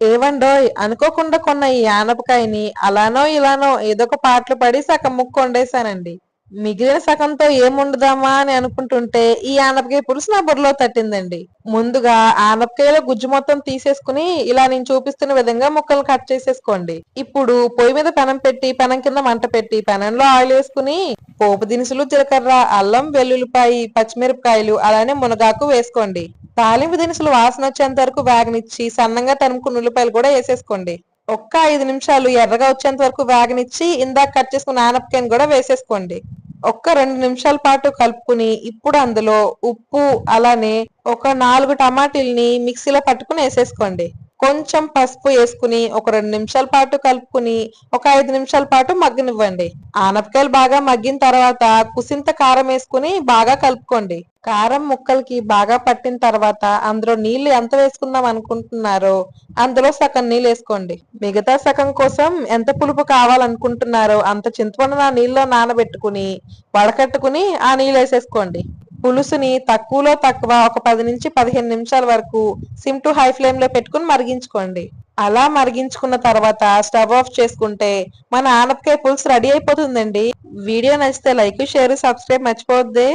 ఏవండోయ్ అనుకోకుండా కొన్న ఈ ఆనపకాయని అలానో ఇలానో ఏదో ఒక పాటలు పడి సగం ముక్కు వండేశానండి. మిగిలిన సగంతో ఏముండదామా అని అనుకుంటుంటే ఈ ఆనపకాయ పులుసు నా బుర్రలో తట్టిందండి. ముందుగా ఆనపకాయలో గుజ్జు మొత్తం తీసేసుకుని ఇలా నేను చూపిస్తున్న విధంగా ముక్కలు కట్ చేసేసుకోండి. ఇప్పుడు పొయ్యి మీద పెనం పెట్టి పెనం కింద మంట పెట్టి పెనంలో ఆయిల్ వేసుకుని పోపు దినుసులు జీలకర్ర అల్లం వెల్లుల్లిపాయి పచ్చిమిరపకాయలు అలానే మునగాకు వేసుకోండి. తాలింపు దినుసులు వాసన వచ్చేంత వరకు వేగనిచ్చి సన్నంగా తరుముకున్న ఉల్లిపాయలు కూడా వేసేసుకోండి. ఒక్క ఐదు నిమిషాలు ఎర్రగా వచ్చేంత వరకు వేగనిచ్చి ఇందాక కట్ చేసుకున్న ఆనపకాయని కూడా వేసేసుకోండి. ఒక్క రెండు నిమిషాల పాటు కలుపుకుని ఇప్పుడు అందులో ఉప్పు అలానే ఒక నాలుగు టమాటీల్ని మిక్సీలో పట్టుకుని వేసేసుకోండి. కొంచెం పసుపు వేసుకుని ఒక రెండు నిమిషాల పాటు కలుపుకుని ఒక ఐదు నిమిషాల పాటు మగ్గనివ్వండి. ఆనపకాయలు బాగా మగ్గిన తర్వాత కుసింత కారం వేసుకుని బాగా కలుపుకోండి. కారం ముక్కలకి బాగా పట్టిన తర్వాత అందులో నీళ్ళు ఎంత వేసుకుందాం అనుకుంటున్నారో అందులో సగం నీళ్ళు వేసుకోండి. మిగతా సగం కోసం ఎంత పులుపు కావాలనుకుంటున్నారో అంత చింతపండు ఆ నీళ్ళలో నానబెట్టుకుని వడకట్టుకుని ఆ నీళ్ళు వేసేసుకోండి. పులుసుని తక్కువలో తక్కువ ఒక పది నుంచి పదిహేను నిమిషాల వరకు సిమ్ టు హై ఫ్లేమ్లో పెట్టుకుని మరిగించుకోండి. అలా మరిగించుకున్న తర్వాత స్టవ్ ఆఫ్ చేసుకుంటే మన ఆనపకాయ పులుసు రెడీ అయిపోతుందండి. వీడియో నచ్చితే లైక్ షేర్ సబ్స్క్రైబ్ మర్చిపోద్దే